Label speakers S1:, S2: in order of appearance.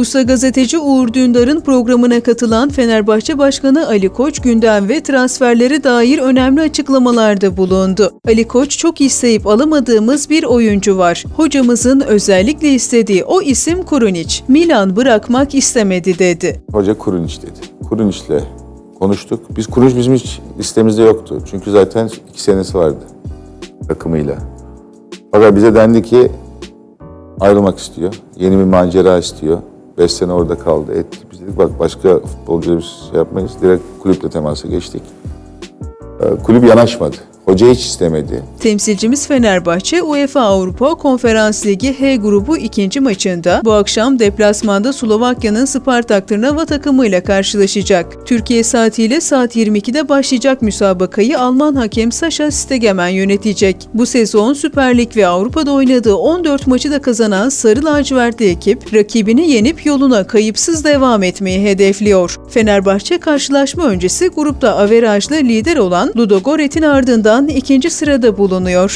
S1: Usta gazeteci Uğur Dündar'ın programına katılan Fenerbahçe Başkanı Ali Koç gündem ve transferlere dair önemli açıklamalarda bulundu. Ali Koç çok isteyip alamadığımız bir oyuncu var. Hocamızın özellikle istediği o isim Kurunic. Milan bırakmak istemedi dedi.
S2: Hoca Kurunic dedi. Kurinic'le konuştuk. Biz Kurunic bizim hiç listemizde yoktu. Çünkü zaten iki senesi vardı takımıyla. Fakat bize dendi ki ayrılmak istiyor. Yeni bir macera istiyor. Beş sene orada kaldı, etti. Biz dedik bak başka futbolcuya biz şey yapmayız. Direkt kulüple temasa geçtik. Ee, kulüp yanaşmadı. Hoca hiç istemedi.
S1: Temsilcimiz Fenerbahçe UEFA Avrupa Konferans Ligi H grubu ikinci maçında bu akşam deplasmanda Slovakya'nın Spartak Trnava takımıyla karşılaşacak. Türkiye saatiyle saat 22'de başlayacak müsabakayı Alman hakem Sascha Stegemann yönetecek. Bu sezon Süper Lig ve Avrupa'da oynadığı 14 maçı da kazanan Sarı Lacivertli ekip rakibini yenip yoluna kayıpsız devam etmeyi hedefliyor. Fenerbahçe karşılaşma öncesi grupta averajla lider olan Ludogorets'in ardından ikinci sırada bulunuyor.